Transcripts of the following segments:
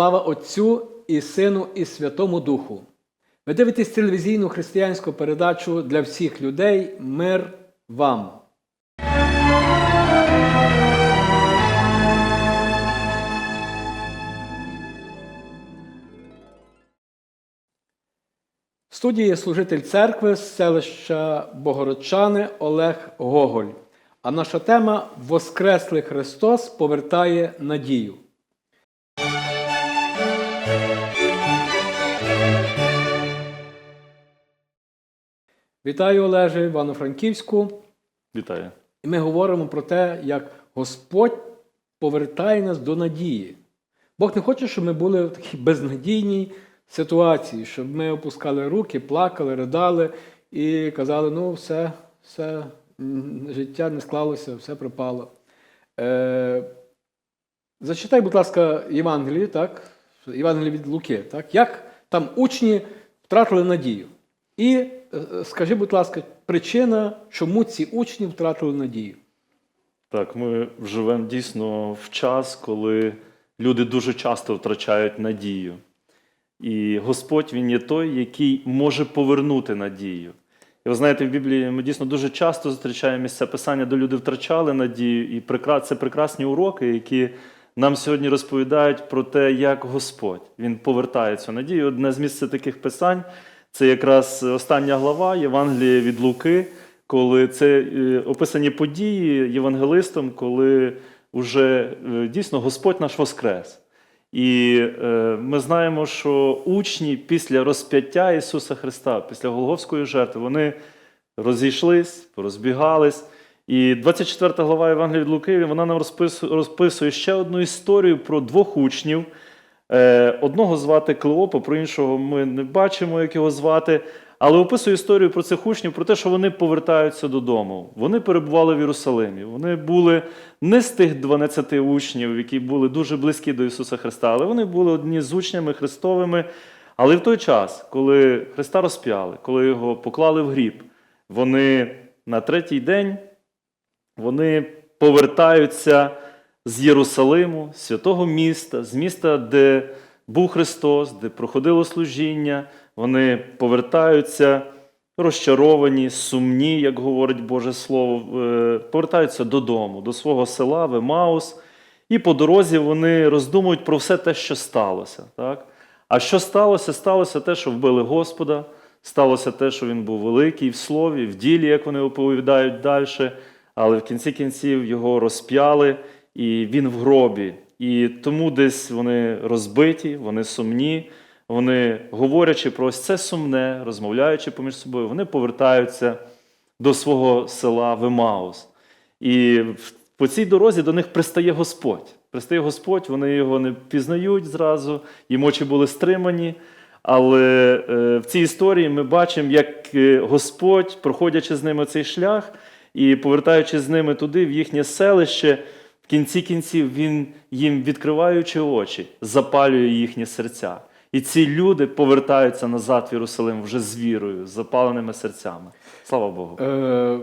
Слава Отцю і Сину, і Святому Духу. Ви дивитесь телевізійну християнську передачу для всіх людей Мир вам. В студії служитель церкви з селища Богородчани Олег Гоголь. А наша тема Воскреслий Христос повертає надію. Вітаю Олеже Івано-Франківську. Вітаю. І ми говоримо про те, як Господь повертає нас до надії. Бог не хоче, щоб ми були в такій безнадійній ситуації, щоб ми опускали руки, плакали, ридали і казали, ну, все, все, життя не склалося, все пропало. Е, зачитай, будь ласка, Євангеліє, так? Євангеліє від Луки, так? Як там учні втратили надію. І скажи, будь ласка, причина, чому ці учні втратили надію? Так, ми живемо дійсно в час, коли люди дуже часто втрачають надію. І Господь Він є той, який може повернути надію. І ви знаєте, в Біблії ми дійсно дуже часто зустрічаємо місця писання, де люди втрачали надію, і це прекрасні уроки, які нам сьогодні розповідають про те, як Господь Він повертає цю надію. Одне з місць таких писань це якраз остання глава Євангелія від Луки, коли це е, описані події євангелистом, коли вже е, дійсно Господь наш воскрес. І е, ми знаємо, що учні після розп'яття Ісуса Христа, після Голговської жертви, вони розійшлись, порозбігались. І 24 глава Євангелія від Луки, вона нам розписує ще одну історію про двох учнів. Е, Одного звати Клеопа, про іншого ми не бачимо, як його звати. Але описує історію про цих учнів, про те, що вони повертаються додому. Вони перебували в Єрусалимі. Вони були не з тих 12 учнів, які були дуже близькі до Ісуса Христа, але вони були одні з учнями Христовими. Але в той час, коли Христа розп'яли, коли його поклали в гріб, вони на третій день вони повертаються з Єрусалиму, святого міста, з міста, де був Христос, де проходило служіння. Вони повертаються розчаровані, сумні, як говорить Боже Слово, е, повертаються додому, до свого села в Емаус. І по дорозі вони роздумують про все те, що сталося. Так? А що сталося? Сталося те, що вбили Господа, сталося те, що він був великий в слові, в ділі, як вони оповідають далі, але в кінці кінців його розп'яли, і він в гробі. І тому десь вони розбиті, вони сумні, вони, говорячи про ось це сумне, розмовляючи поміж собою, вони повертаються до свого села Вимаус. І по цій дорозі до них пристає Господь. Пристає Господь, вони його не пізнають зразу, їм очі були стримані. Але е, в цій історії ми бачимо, як е, Господь, проходячи з ними цей шлях і повертаючись з ними туди, в їхнє селище, кінці кінців він їм, відкриваючи очі, запалює їхні серця. І ці люди повертаються назад в Єрусалим вже з вірою, з запаленими серцями. Слава Богу. Е,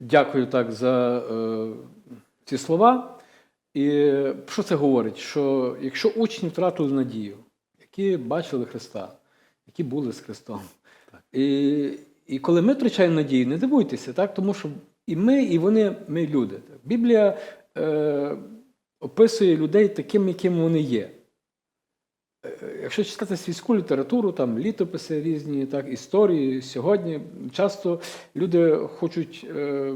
дякую так за е, ці слова. І що це говорить? Що якщо учні втратили надію, які бачили Христа, які були з Христом, і, і коли ми втрачаємо надію, не дивуйтеся, так? тому що і ми, і вони, ми люди. Біблія е, описує людей такими, якими вони є. Е, Якщо читати світську літературу, там літописи різні, так, історії сьогодні, часто люди хочуть е,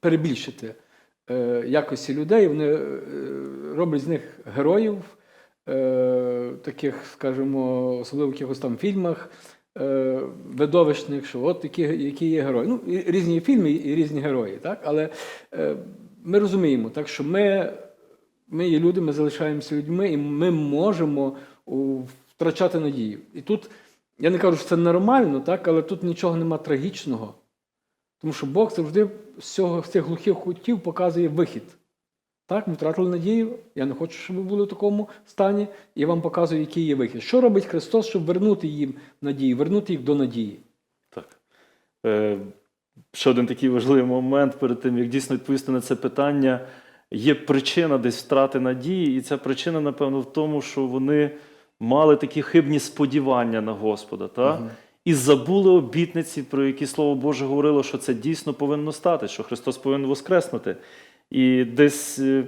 перебільшити е, якості людей, вони е, роблять з них героїв, е, таких, скажімо, особливо в якихось там фільмах видовищних, що от такі, які є герої. Ну, різні фільми і різні герої, так? але е, ми розуміємо, так, що ми ми є люди, ми залишаємося людьми, і ми можемо втрачати надію. І тут я не кажу, що це нормально, так, але тут нічого нема трагічного. Тому що Бог завжди з, цього, з цих глухих кутів показує вихід. Так, ми втратили надію. Я не хочу, щоб ви були в такому стані. І вам показую, який є вихід. Що робить Христос, щоб вернути їм надію, вернути їх до надії? Так. Е, ще один такий важливий момент перед тим, як дійсно відповісти на це питання. є причина десь втрати надії, і ця причина, напевно, в тому, що вони мали такі хибні сподівання на Господа. Та? І забули обітниці, про які Слово Боже говорило, що це дійсно повинно стати, що Христос повинен воскреснути. І десь е,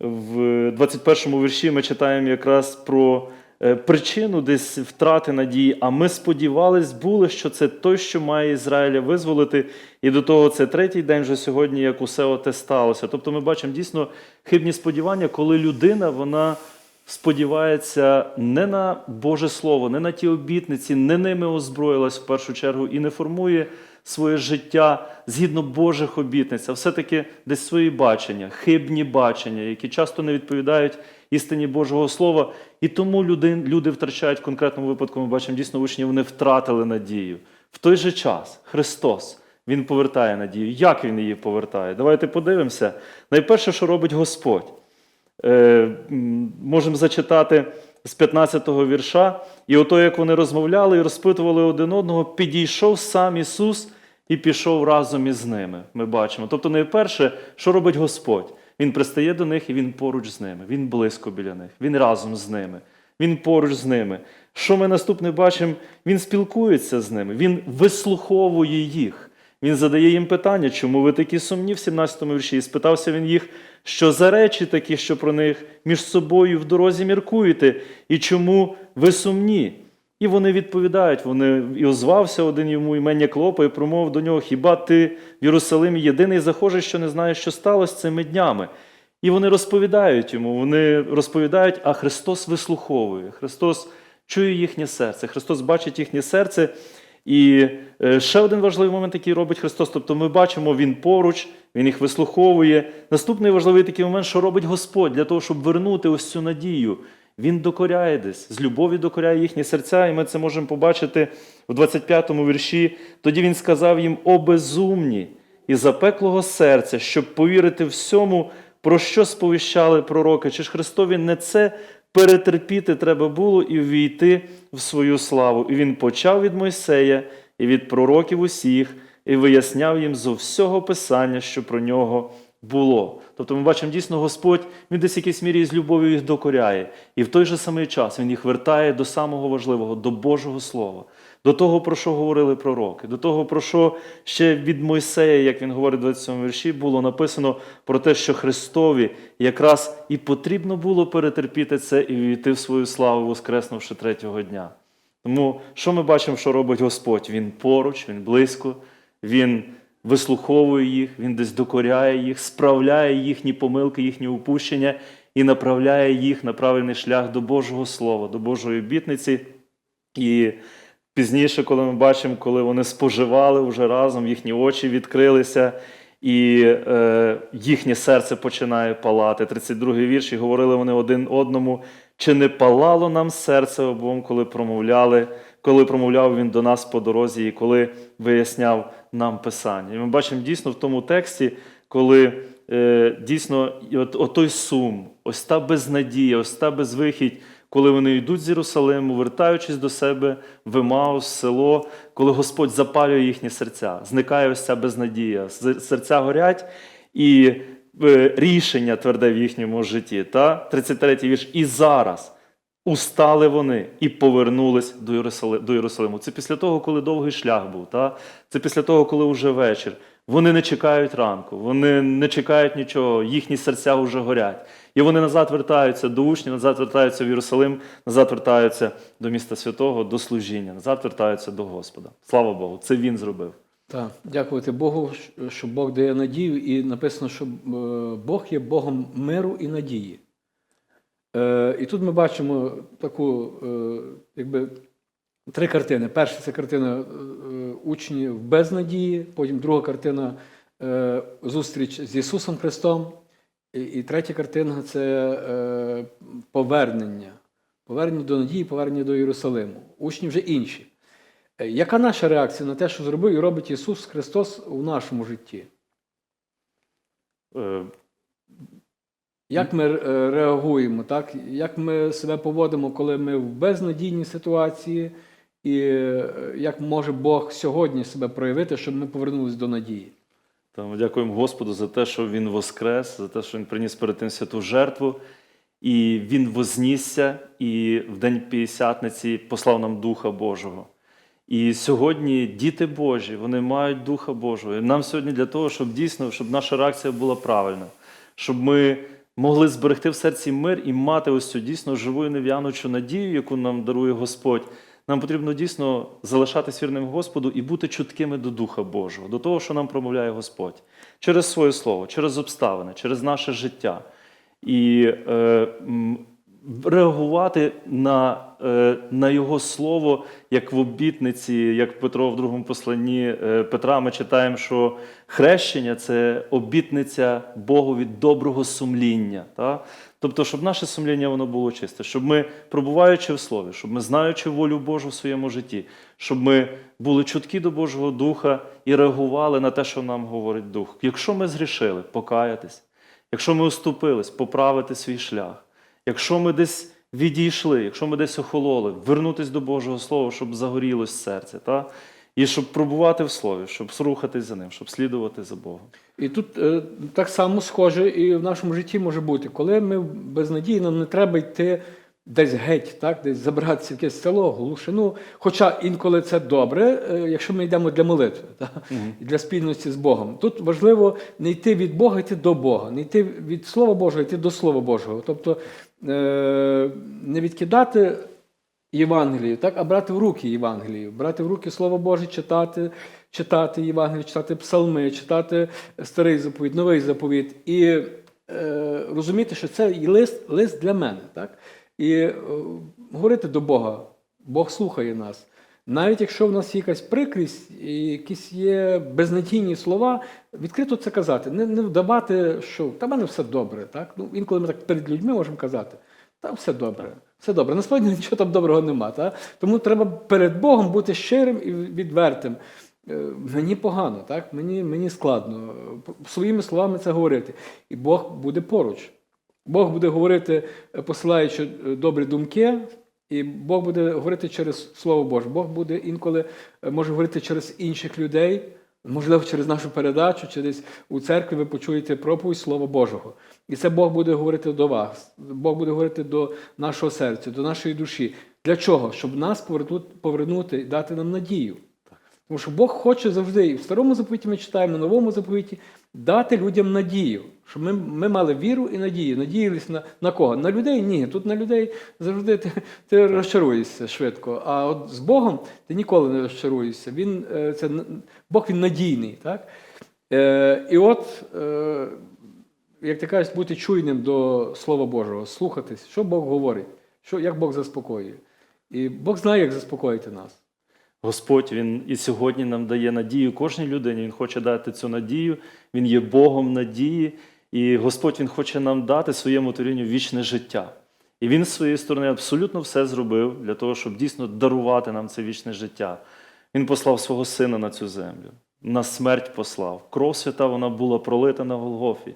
в 21 му вірші ми читаємо якраз про е, причину десь втрати надії, а ми сподівались були, що це той, що має Ізраїля визволити. І до того це третій день вже сьогодні, як усе оте сталося. Тобто ми бачимо дійсно хибні сподівання, коли людина вона сподівається не на Боже Слово, не на ті обітниці, не ними озброїлась в першу чергу і не формує своє життя згідно Божих обітниць, а все-таки десь свої бачення, хибні бачення, які часто не відповідають істині Божого Слова. І тому люди, люди втрачають в конкретному випадку, ми бачимо дійсно учні, вони втратили надію. В той же час Христос. Він повертає надію. Як він її повертає? Давайте подивимося. Найперше, що робить Господь. Е, можемо зачитати з 15-го вірша. І ото, як вони розмовляли і розпитували один одного, підійшов сам Ісус і пішов разом із ними. Ми бачимо. Тобто, найперше, що робить Господь? Він пристає до них і він поруч з ними. Він близько біля них, він разом з ними, він поруч з ними. Що ми наступне бачимо? Він спілкується з ними, він вислуховує їх. Він задає їм питання, чому ви такі сумні в 17-му вірші. І спитався він їх, що за речі такі, що про них між собою в дорозі міркуєте, і чому ви сумні? І вони відповідають, вони і озвався один йому імення Клопа, і промовив до нього: Хіба ти в Єрусалимі єдиний захожий, що не знаєш, що сталося цими днями? І вони розповідають йому, вони розповідають, а Христос вислуховує. Христос чує їхнє серце, Христос бачить їхнє серце. І е, ще один важливий момент, який робить Христос. Тобто ми бачимо, Він поруч, Він їх вислуховує. Наступний важливий такий момент, що робить Господь для того, щоб вернути ось цю надію. Він докоряє десь, з любові докоряє їхні серця, і ми це можемо побачити в 25-му вірші. Тоді він сказав їм: О безумні і запеклого серця, щоб повірити всьому, про що сповіщали пророки. Чи ж Христові не це перетерпіти треба було і ввійти в свою славу? І він почав від Мойсея і від пророків усіх, і виясняв їм зо всього Писання, що про нього було. Тобто ми бачимо дійсно Господь, він десь в якійсь мірі з любов'ю їх докоряє. І в той же самий час він їх вертає до самого важливого, до Божого Слова, до того, про що говорили пророки, до того, про що ще від Мойсея, як він говорить в 27 вірші, було написано про те, що Христові якраз і потрібно було перетерпіти це і війти в свою славу, воскреснувши третього дня. Тому що ми бачимо, що робить Господь? Він поруч, він близько, він вислуховує їх, він десь докоряє їх, справляє їхні помилки, їхні упущення і направляє їх на правильний шлях до Божого Слова, до Божої обітниці. І пізніше, коли ми бачимо, коли вони споживали вже разом, їхні очі відкрилися, і е, їхнє серце починає палати. 32-й вірш, і говорили вони один одному, чи не палало нам серце обом, коли промовляли, коли промовляв він до нас по дорозі, і коли виясняв нам Писання. І ми бачимо дійсно в тому тексті, коли е, дійсно от, от той сум, ось та безнадія, ось та безвихідь, коли вони йдуть з Єрусалиму, вертаючись до себе в Емаус, село, коли Господь запалює їхні серця, зникає ось ця безнадія, серця горять, і е, рішення тверде в їхньому житті. Та? 33-й вірш. І зараз устали вони і повернулись до Єрусалиму. Це після того, коли довгий шлях був. Та? Це після того, коли вже вечір. Вони не чекають ранку, вони не чекають нічого, їхні серця вже горять. І вони назад вертаються до учнів, назад вертаються в Єрусалим, назад вертаються до міста святого, до служіння, назад вертаються до Господа. Слава Богу, це він зробив. Так, дякувати Богу, що Бог дає надію, і написано, що е, Бог є Богом миру і надії. Е, І тут ми бачимо таку, е, якби, три картини. Перша це картина е, учнів без надії, потім друга картина е, зустріч з Ісусом Христом. І, третя картина це е, повернення. Повернення до надії, повернення до Єрусалиму. Учні вже інші. Яка наша реакція на те, що зробив і робить Ісус Христос у нашому житті? Як ми реагуємо, так? як ми себе поводимо, коли ми в безнадійній ситуації, і е, як може Бог сьогодні себе проявити, щоб ми повернулися до надії? Тому дякуємо Господу за те, що Він воскрес, за те, що Він приніс перед тим святу жертву, і Він вознісся, і в день П'ятдесятниці послав нам Духа Божого. І сьогодні діти Божі, вони мають Духа Божого. І нам сьогодні для того, щоб дійсно, щоб наша реакція була правильна, щоб ми могли зберегти в серці мир і мати ось цю дійсно живу і нев'янучу надію, яку нам дарує Господь. Нам потрібно дійсно залишатись вірним Господу і бути чуткими до Духа Божого, до того, що нам промовляє Господь через своє слово, через обставини, через наше життя. І е, реагувати на, е, на Його слово, як в обітниці, як Петро в другому посланні е, Петра, ми читаємо, що хрещення це обітниця Богу від доброго сумління. Та? Тобто, щоб наше сумління воно було чисте, щоб ми, пробуваючи в слові, щоб ми знаючи волю Божу в своєму житті, щоб ми були чуткі до Божого Духа і реагували на те, що нам говорить Дух. Якщо ми згрішили, покаятись. Якщо ми уступились, поправити свій шлях. Якщо ми десь відійшли, якщо ми десь охололи, вернутись до Божого Слова, щоб загорілось серце, та? і щоб пробувати в слові, щоб рухатись за ним, щоб слідувати за Богом. І тут е, так само схоже і в нашому житті може бути, коли ми без надії, нам не треба йти десь геть, так, десь забратися в якесь село, глушину. Хоча інколи це добре, е, якщо ми йдемо для молитви так, і для спільності з Богом. Тут важливо не йти від Бога, йти до Бога, не йти від Слова Божого, йти до Слова Божого. Тобто не відкидати Євангелію, так, а брати в руки Євангелію, брати в руки Слово Боже, читати, читати Євангелію, читати псалми, читати старий заповідь, новий заповідь, і е, розуміти, що це лист, лист для мене. Так? І е, говорити до Бога, Бог слухає нас. Навіть якщо в нас є якась прикрість якісь є безнадійні слова, відкрито це казати, не, не вдавати, що та в мене все добре. Так? Ну, інколи ми так перед людьми можемо казати, та все добре, все добре. Насправді нічого там доброго нема. Так? Тому треба перед Богом бути щирим і відвертим. Е, Мені погано, так? мені, мені складно своїми словами це говорити. І Бог буде поруч. Бог буде говорити, посилаючи е, добрі думки, і Бог буде говорити через Слово Боже. Бог буде інколи е, може говорити через інших людей, можливо, через нашу передачу, чи десь у церкві ви почуєте проповідь Слова Божого. І це Бог буде говорити до вас. Бог буде говорити до нашого серця, до нашої душі. Для чого? Щоб нас повернути, повернути і дати нам надію. Тому що Бог хоче завжди, і в старому заповіті ми читаємо, в новому заповіті, дати людям надію. Щоб ми, ми мали віру і надію. Надіялись на, на кого? На людей? Ні. Тут на людей завжди ти, ти розчаруєшся швидко. А от з Богом ти ніколи не розчаруєшся. Він, е, це, Бог він надійний. Так? Е, і от, е, як ти кажеш, бути чуйним до Слова Божого, слухатись, що Бог говорить, що, як Бог заспокоює. І Бог знає, як заспокоїти нас. Господь Він і сьогодні нам дає надію кожній людині. Він хоче дати цю надію, Він є Богом надії, і Господь Він хоче нам дати своєму творінню вічне життя. І Він з своєї сторони абсолютно все зробив для того, щоб дійсно дарувати нам це вічне життя. Він послав свого сина на цю землю, на смерть послав. Кров свята вона була пролита на Голгофі.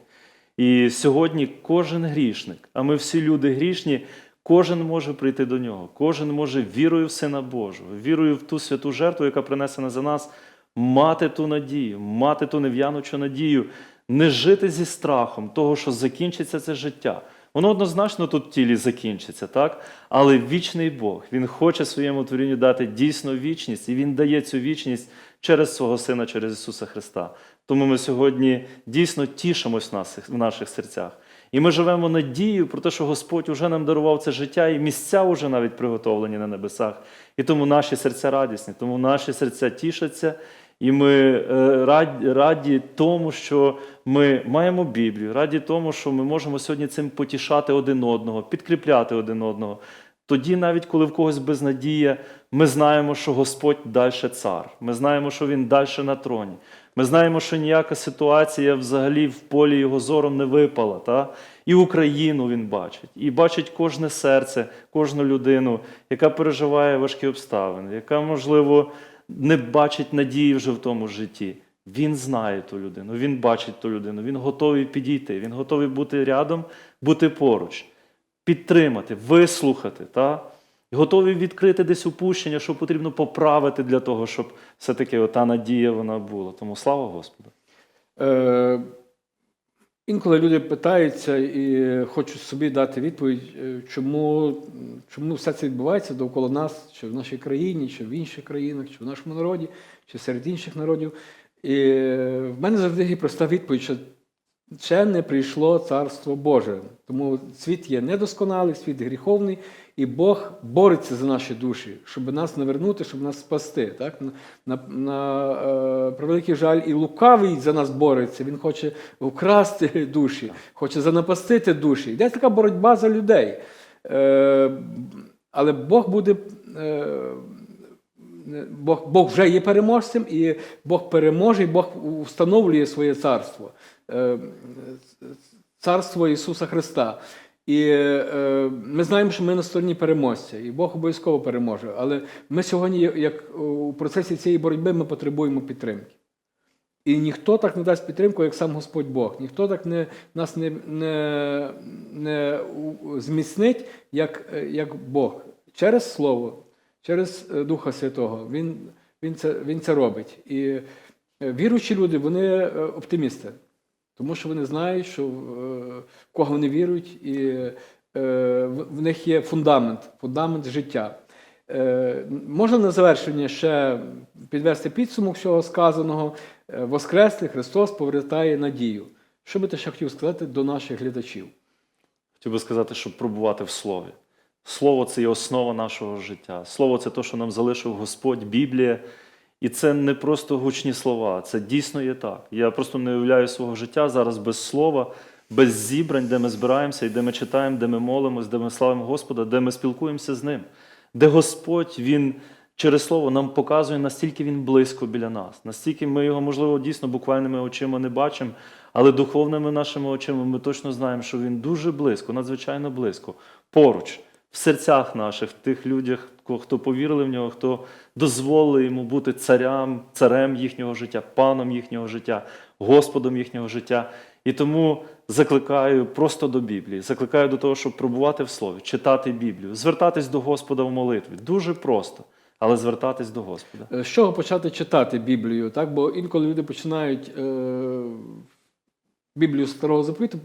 І сьогодні кожен грішник, а ми всі люди грішні, кожен може прийти до нього, кожен може вірою в Сина Божого, вірою в ту святу жертву, яка принесена за нас, мати ту надію, мати ту нев'янучу надію, не жити зі страхом того, що закінчиться це життя. Воно однозначно тут в тілі закінчиться, так? Але вічний Бог, Він хоче своєму творінню дати дійсно вічність, і Він дає цю вічність через свого Сина, через Ісуса Христа. Тому ми сьогодні дійсно тішимось в наших серцях. І ми живемо надією про те, що Господь уже нам дарував це життя, і місця вже навіть приготовлені на небесах. І тому наші серця радісні, тому наші серця тішаться, і ми е, раді, тому, що ми маємо Біблію, раді тому, що ми можемо сьогодні цим потішати один одного, підкріпляти один одного. Тоді, навіть коли в когось безнадія, ми знаємо, що Господь далі цар. Ми знаємо, що Він далі на троні. Ми знаємо, що ніяка ситуація взагалі в полі його зором не випала. Та? І Україну він бачить, і бачить кожне серце, кожну людину, яка переживає важкі обставини, яка, можливо, не бачить надії вже в тому житті. Він знає ту людину, він бачить ту людину, він готовий підійти, він готовий бути рядом, бути поруч, підтримати, вислухати. Та? І готовий відкрити десь упущення, що потрібно поправити для того, щоб все-таки та надія вона була. Тому слава Господу. Е, інколи люди питаються і хочуть собі дати відповідь, е, чому, чому все це відбувається довкола нас, чи в нашій країні, чи в інших країнах, чи в нашому народі, чи серед інших народів. І е, в мене завжди є проста відповідь, що ще не прийшло Царство Боже. Тому світ є недосконалий, світ гріховний, і Бог бореться за наші душі, щоб нас навернути, щоб нас спасти. Так? На, на, на е, превеликий жаль, і лукавий за нас бореться. Він хоче вкрасти душі, хоче занапастити душі. Йде така боротьба за людей. Е, але Бог буде. Е, Бог, Бог вже є переможцем, і Бог переможе, і Бог встановлює своє царство. Е, Царство Ісуса Христа. І е, ми знаємо, що ми на стороні переможця, і Бог обов'язково переможе. Але ми сьогодні, як у процесі цієї боротьби, ми потребуємо підтримки. І ніхто так не дасть підтримку, як сам Господь Бог. Ніхто так не, нас не, не, не зміцнить, як, як Бог. Через Слово, через е, Духа Святого. Він, він, це, він це робить. І віруючі люди, вони оптимісти. Тому що вони знають, що е, в кого вони вірують, і е, в- них є фундамент, фундамент життя. Е, Можна на завершення ще підвести підсумок всього сказаного. Воскреслий Христос повертає надію. Що би ти ще хотів сказати до наших глядачів? Хотів би сказати, щоб пробувати в Слові. Слово це є основа нашого життя. Слово це те, що нам залишив Господь, Біблія. І це не просто гучні слова, це дійсно є так. Я просто не уявляю свого життя зараз без слова, без зібрань, де ми збираємося, і де ми читаємо, де ми молимося, де ми славимо Господа, де ми спілкуємося з Ним, де Господь Він через Слово нам показує, настільки Він близько біля нас, настільки ми його, можливо, дійсно буквальними очима не бачимо, але духовними нашими очима ми точно знаємо, що Він дуже близько, надзвичайно близько, поруч, в серцях наших, в тих людях, ко- хто повірили в нього, хто дозволили йому бути царям, царем їхнього життя, паном їхнього життя, Господом їхнього життя. І тому закликаю просто до Біблії, закликаю до того, щоб пробувати в слові, читати Біблію, звертатись до Господа в молитві. Дуже просто, але звертатись до Господа. Е, З чого почати читати Біблію? Так? Бо інколи люди починають е, Біблію Старого Заповіту,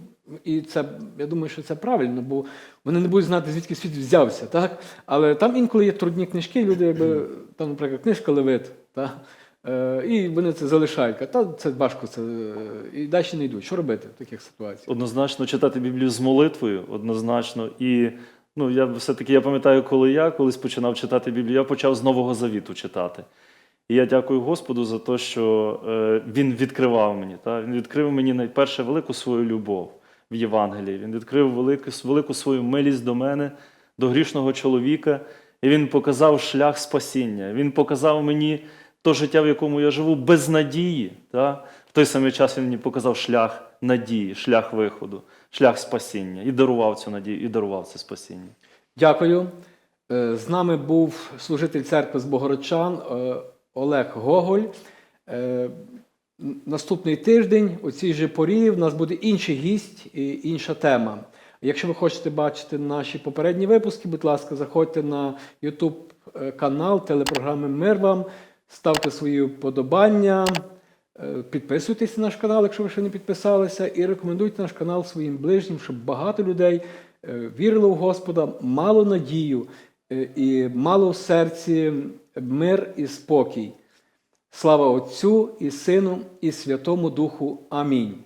і це, я думаю, що це правильно, бо вони не будуть знати, звідки світ взявся. Так? Але там інколи є трудні книжки, люди, якби, там, наприклад, книжка Левит, так? Е, і вони це залишають. Та це важко, це, е, і далі не йдуть. Що робити в таких ситуаціях? Однозначно читати Біблію з молитвою, однозначно. І ну, я все-таки я пам'ятаю, коли я колись починав читати Біблію, я почав з Нового Завіту читати. І я дякую Господу за те, що е, Він відкривав мені. Та? Він відкрив мені найперше велику свою любов в Євангелії. Він відкрив велику, велику свою милість до мене, до грішного чоловіка. І він показав шлях спасіння. Він показав мені то життя, в якому я живу, без надії. Та? В той самий час він мені показав шлях надії, шлях виходу, шлях спасіння. І дарував цю надію, і дарував це спасіння. Дякую. Е, З нами був служитель церкви з Богородчан е, Олег Гоголь. Е, Наступний тиждень у цій же порі в нас буде інший гість і інша тема. Якщо ви хочете бачити наші попередні випуски, будь ласка, заходьте на YouTube канал телепрограми Мир вам, ставте свої вподобання, е, підписуйтесь на наш канал, якщо ви ще не підписалися, і рекомендуйте наш канал своїм ближнім, щоб багато людей е, вірило в Господа, мало надію е, і мало в серці мир і спокій. Слава Отцю і Сину, і Святому Духу. Амінь.